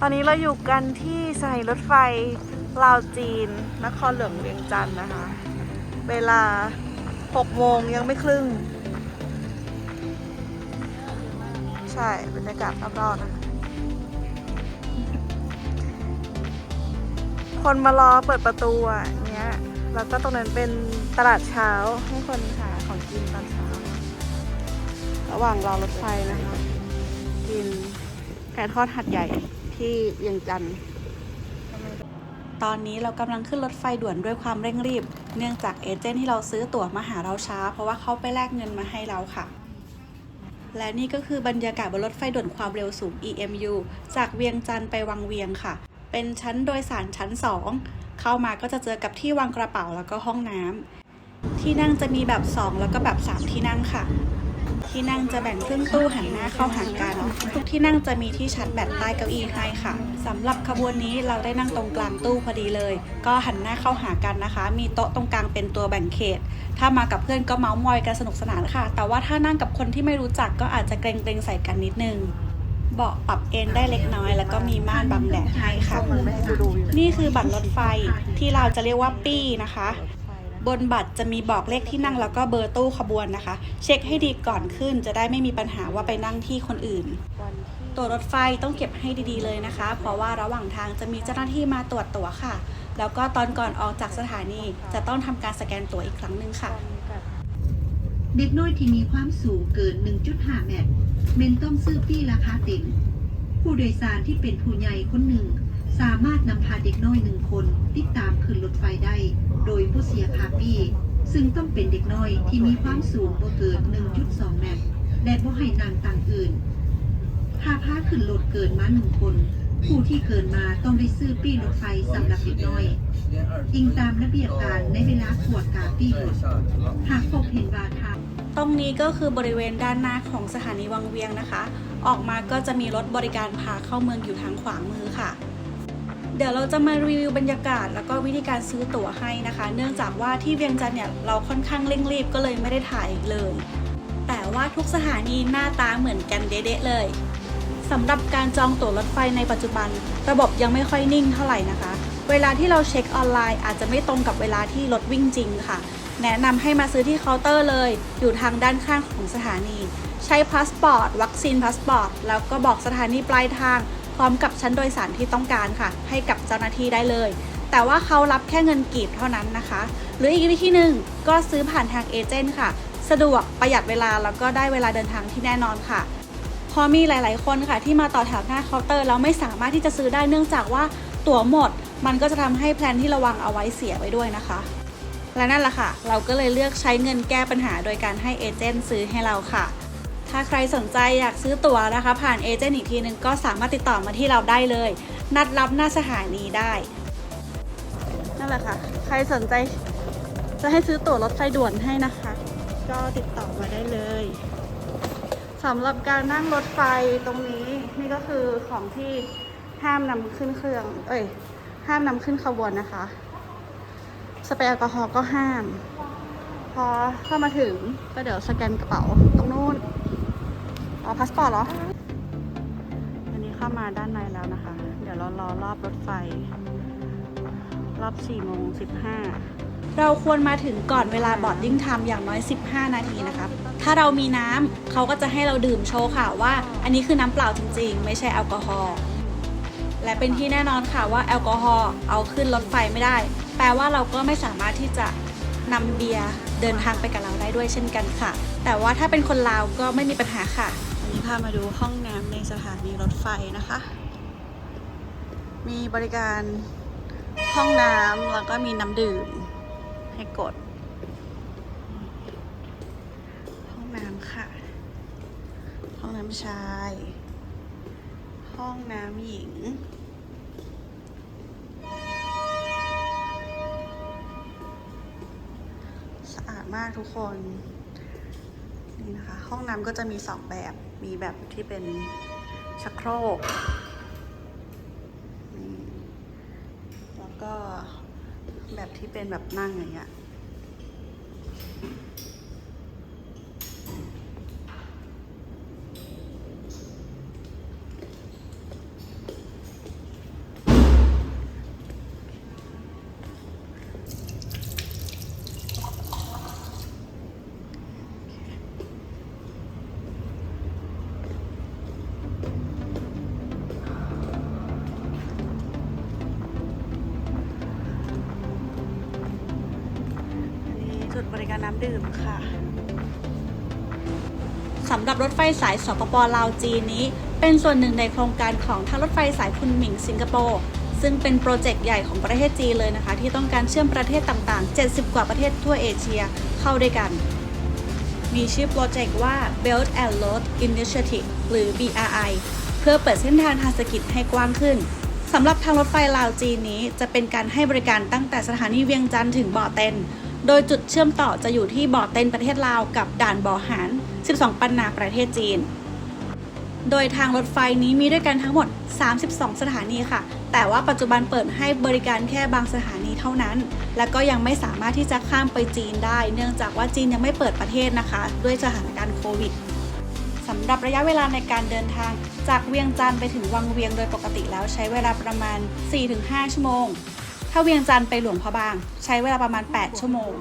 ตอนนี้เราอยู่กันที่สถานีรถไฟลาวจีน นครหลวงเวียงจันทร์นะคะ เวลา 6 โมงยังไม่ครึ่ง ใช่บรรยากาศรอบๆนะคะคนมารอเปิดประตูอะเนี้ย แล้วก็ตรงนั้นเป็นตลาดเช้าให้คนหาของกินตอนเช้า ระหว่างรอรถไฟนะคะ กินไก่ทอดหัดใหญ่ ที่เวียงจันทร์ตอนนี้เรากำลังขึ้นรถไฟด่วนด้วยความเร่งรีบ เนื่องจากเอเจนต์ที่เราซื้อตั๋วมาหาเราช้า เพราะว่าเขาไปแลกเงินมาให้เราค่ะ และนี่ก็คือบรรยากาศบนรถไฟด่วนความเร็วสูง EMU จากเวียงจันทร์ไปวังเวียงค่ะ เป็นชั้นโดยสารชั้น 2 เข้ามาก็จะเจอกับที่วางกระเป๋าแล้วก็ห้องน้ำที่นั่งจะมีแบบ 2 แล้วก็แบบ 3 ที่นั่งค่ะ ที่นั่งจะแบ่งครึ่งตู้หันหน้าเข้าหากัน ทุกที่นั่งจะมีที่ชาร์จแบตใต้เก้าอี้ให้ค่ะสำหรับขบวนนี้เราได้นั่งตรงกลางตู้พอดีเลย ก็หันหน้าเข้าหากันนะคะ มีโต๊ะตรงกลางเป็นตัวแบ่งเขต ถ้ามากับเพื่อนก็เมาส์มอยกันสนุกสนานค่ะ แต่ว่าถ้านั่งกับคนที่ไม่รู้จักก็อาจจะเกรงๆใส่กันนิดนึงเบาะปรับเอนได้เล็กน้อย แล้วก็มีม่านบังแดดให้ค่ะ นี่คือบัตรรถไฟที่เราจะเรียกว่าปี้นะคะ บนบัตรจะมีบอกเลขที่นั่งแล้วก็เบอร์ตู้ขบวนนะคะ เช็คให้ดีก่อนขึ้นจะได้ไม่มีปัญหาว่าไปนั่งที่คนอื่น ตั๋วรถไฟต้องเก็บให้ดีๆเลยนะคะ เพราะว่าระหว่างทางจะมีเจ้าหน้าที่มาตรวจตั๋วค่ะ แล้วก็ตอนก่อนออกจากสถานี จะต้องทำการสแกนตั๋วอีกครั้งหนึ่งค่ะ เด็กน้อยที่มีความสูงเกิน 1.5 เมตรเมนต้องซื้อฟรี่ราคาเต็มผู้โดยสารที่เป็นผู้ใหญ่คนหนึ่ง สามารถนำพาเด็กน้อยหนึ่งคนติดตามขึ้นรถไฟได้ โดยผู้เสียค่าฟรี่ซึ่งต้องเป็นเด็กน้อยที่มีความสูงบ่เกิน 1.2 เมตร และบ่ให้นางต่างอื่นถ้าพาขึ้นรถเกินมาหนึ่งคน ผู้ที่เกินมาต้องได้ซื้อปี้รถไฟสำหรับเด็กน้อย อิงตามระเบียบการในเวลาขวดกาปี้รถหากพบเห็นว่าทางตรงนี้ก็คือบริเวณด้านหน้าของสถานีวังเวียงนะคะ ออกมาก็จะมีรถบริการพาเข้าเมืองอยู่ทางขวามือค่ะ เดี๋ยวเราจะมารีวิวบรรยากาศ แล้วก็วิธีการซื้อตั๋วให้นะคะ เนื่องจากว่าที่เวียงจันทร์เนี่ยเราค่อนข้างเร่งรีบก็เลยไม่ได้ถ่ายเลย แต่ว่าทุกสถานีหน้าตาเหมือนกันเด๊ะเลยสำหรับการจองตั๋วรถไฟในปัจจุบัน ระบบยังไม่ค่อยนิ่งเท่าไหร่นะคะ เวลาที่เราเช็คออนไลน์อาจจะไม่ตรงกับเวลาที่รถวิ่งจริงค่ะ แนะนำให้มาซื้อที่เคาน์เตอร์เลย อยู่ทางด้านข้างของสถานี ใช้พาสปอร์ตวัคซีนพาสปอร์ตแล้วก็บอกสถานีปลายทาง พร้อมกับชั้นโดยสารที่ต้องการค่ะ ให้กับเจ้าหน้าที่ได้เลย แต่ว่าเขารับแค่เงินกีบเท่านั้นนะคะ หรืออีกวิธีหนึ่งก็ซื้อผ่านทางเอเจนต์ค่ะ สะดวกประหยัดเวลาแล้วก็ได้เวลาเดินทางที่แน่นอนค่ะพอมีหลาย ๆ คนค่ะ ที่มาต่อแถวหน้าเคาน์เตอร์แล้วไม่สามารถที่จะซื้อได้เนื่องจากว่าตั๋วหมด มันก็จะทำให้แพลนที่ราวางเอาไว้เสียไว้ด้วยนะคะ และนั่นแหละค่ะ เราก็เลยเลือกใช้เงินแก้ปัญหาโดยการให้เอเจนต์ซื้อให้เราค่ะ ถ้าใครสนใจอยากซื้อตั๋วนะคะ ผ่านเอเจนต์อีกทีนึงก็สามารถติดต่อมาที่เราได้เลย นัดรับหน้าสถานีได้ นั่นแหละค่ะ ใครสนใจจะให้ซื้อตั๋วรถไฟด่วนให้นะคะ ก็ติดต่อมาได้เลยสำหรับการนั่งรถไฟตรงนี้นี่ก็คือของที่ห้ามนำขึ้นเครื่อง เอ้ย ห้ามนำขึ้นขบวนนะคะ สเปรย์แอลกอฮอล์ก็ห้าม พอเข้ามาถึงก็เดี๋ยวสแกนกระเป๋าตรงนู้น อ๋อพาสปอร์ตเหรอ อันนี้เข้ามาด้านในแล้วนะคะ เดี๋ยวเรารอรอบรถไฟ รอบ4โมง15 เราควรมาถึงก่อนเวลาบอร์ดดิ้งไทม์อย่างน้อย 15 นาทีนะคะ ถ้าเรามีน้ำเขาก็จะให้เราดื่มโชว์ค่ะว่า อันนี้คือน้ำเปล่าจริงๆ ไม่ใช่แอลกอฮอล์และเป็นที่แน่นอนค่ะว่าแอลกอฮอล์เอาขึ้นรถไฟไม่ได้ แปลว่าเราก็ไม่สามารถที่จะนำเบียร์เดินทางไปกับเราได้ด้วยเช่นกันค่ะ แต่ว่าถ้าเป็นคนลาวก็ไม่มีปัญหาค่ะอันนี้พามาดูห้องน้ำในสถานีรถไฟนะคะ มีบริการห้องน้ำแล้วก็มีน้ำดื่มให้กด ห้องน้ำค่ะ ห้องน้ำชาย ห้องน้ำหญิง สะอาดมากทุกคน นี่นะคะ ห้องน้ำก็จะมีสองแบบ มีแบบที่เป็นชักโครกนี่แล้วก็แบบที่เป็นแบบนั่งอย่างเงี้ย ดื่มค่ะสำหรับรถไฟสายสปปลาวจีนนี้ เป็นส่วนหนึ่งในโครงการของทางรถไฟสายคุนหมิงสิงคโปร์ซึ่งเป็นโปรเจกต์ใหญ่ของประเทศจีนเลยนะคะ ที่ต้องการเชื่อมประเทศต่างๆ 70 กว่าประเทศทั่วเอเชียเข้าด้วยกัน มีชื่อโปรเจกต์ว่า Belt and Road Initiative หรือ BRI เพื่อเปิดเส้นทางทางเศรษฐกิจให้กว้างขึ้นสำหรับทางรถไฟลาวจีนนี้จะเป็นการให้บริการตั้งแต่สถานีเวียงจันทร์ถึงบ่อเต็น โดยจุดเชื่อมต่อจะอยู่ที่บ่อเต็นประเทศลาวกับด่านบ่อหาน 12 ปันนาประเทศจีน โดยทางรถไฟนี้มีด้วยกันทั้งหมด 32 สถานีค่ะ แต่ว่าปัจจุบันเปิดให้บริการแค่บางสถานีเท่านั้น และก็ยังไม่สามารถที่จะข้ามไปจีนได้ เนื่องจากว่าจีนยังไม่เปิดประเทศนะคะ ด้วยสถานการณ์โควิดสำหรับระยะเวลาในการเดินทางจากเวียงจันทร์ไปถึงวังเวียงโดยปกติแล้วใช้เวลาประมาณ 4-5 ชั่วโมง ถ้าเวียงจันทร์ไปหลวงพะบาง ใช้เวลาประมาณ 8 ชั่วโมง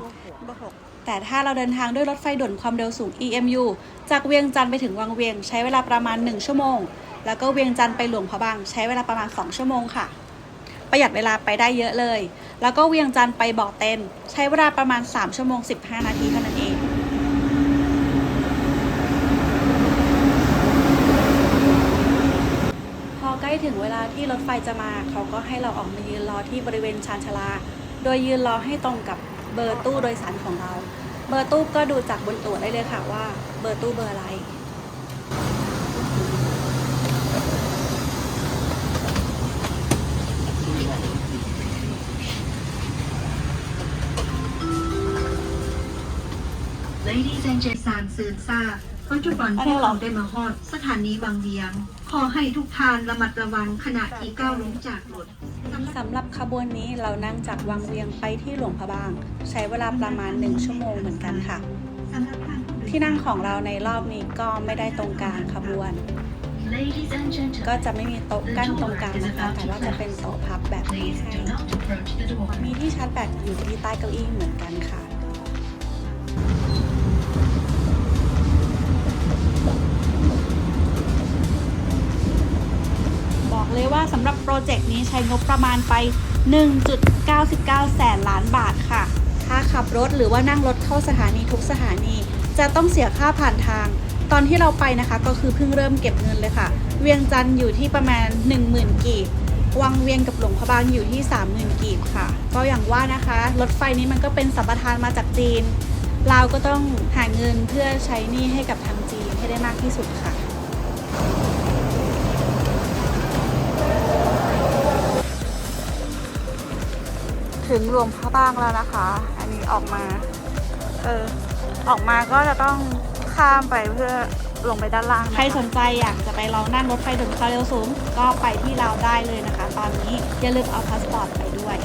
แต่ถ้าเราเดินทางด้วยรถไฟด่วนความเร็วสูง EMU จากเวียงจันทร์ไปถึงวังเวียง ใช้เวลาประมาณ 1 ชั่วโมง แล้วก็เวียงจันทร์ไปหลวงพะบาง ใช้เวลาประมาณ 2 ชั่วโมงค่ะ ประหยัดเวลาไปได้เยอะเลย แล้วก็เวียงจันทร์ไปบ่อเต็นใช้เวลาประมาณ 3 ชั่วโมง 15 นาทีเท่านั้นเอง พอใกล้ ถึงเวลาที่รถไฟจะมา เขาก็ให้เราออกมายืนรอที่บริเวณชานชาลา โดยยืนรอให้ตรงกับเบอร์ตู้โดยสารของเรา เบอร์ตู้ก็ดูจากบนตั๋วได้เลยค่ะว่าเบอร์ตู้เบอร์อะไร Ladies and gentlemen สารซืนซาปัจจุบันอันพนี้วกเหรอเราได้มาฮอดสถานีบางเวียง ขอให้ทุกท่านระมัดระวังขณะที่ก้าวลงจากรถสำหรับสำหรับขบวนนี้เรานั่งจากวังเวียงไปที่หลวงพระบาง ใช้เวลาประมาณ 1 ชั่วโมงเหมือนกันค่ะสำหรับท่านผู้โดยสารที่นั่งของเราในรอบนี้ก็ไม่ได้ตรงกลางขบวน Ladies and ก็ gentlemen, จะไม่มีโต๊ะกั้นตรงกลางนะคะ แต่ว่าจะเป็นโต๊ะพับแบบนี้ please ให้ do not approach the door. มีที่ชาร์จแบตอยู่ที่ใต้เก้าอี้เหมือนกันค่ะ เลยว่าสำหรับโปรเจกต์นี้ใช้งบประมาณไป 1.99 แสนล้านบาทค่ะ ถ้าขับรถหรือว่านั่งรถเข้าสถานีทุกสถานี จะต้องเสียค่าผ่านทาง ตอนที่เราไปนะคะก็คือเพิ่งเริ่มเก็บเงินเลยค่ะ เวียงจันทร์อยู่ที่ประมาณ 10,000 กีบวังเวียงกับหลวงพระบางอยู่ที่ 30,000 กีบค่ะ ก็อย่างว่านะคะ รถไฟนี้มันก็เป็นสัมปทานมาจากจีนเราก็ต้องหาเงินเพื่อใช้หนี้ให้กับทางจีนให้ได้มากที่สุดค่ะ ถึงหลวงพระบางแล้วนะคะ อันนี้ออกมา เออ ออกมาก็จะต้องข้ามไปเพื่อลงไปด้านล่างนะะใครสนใจอยากจะไปลองนั่งรถไฟด่วนความเร็วสูง ก็ไปที่เราวได้เลยนะคะ ตอนนี้อย่าลืมเอาพาสปอร์ตไปด้วย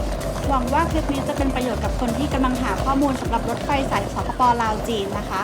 หวังว่าคลิปนี้จะเป็นประโยชน์กับคนที่กำลังหาข้อมูลสำหรับรถไฟสายสปปลาวจีนนะคะ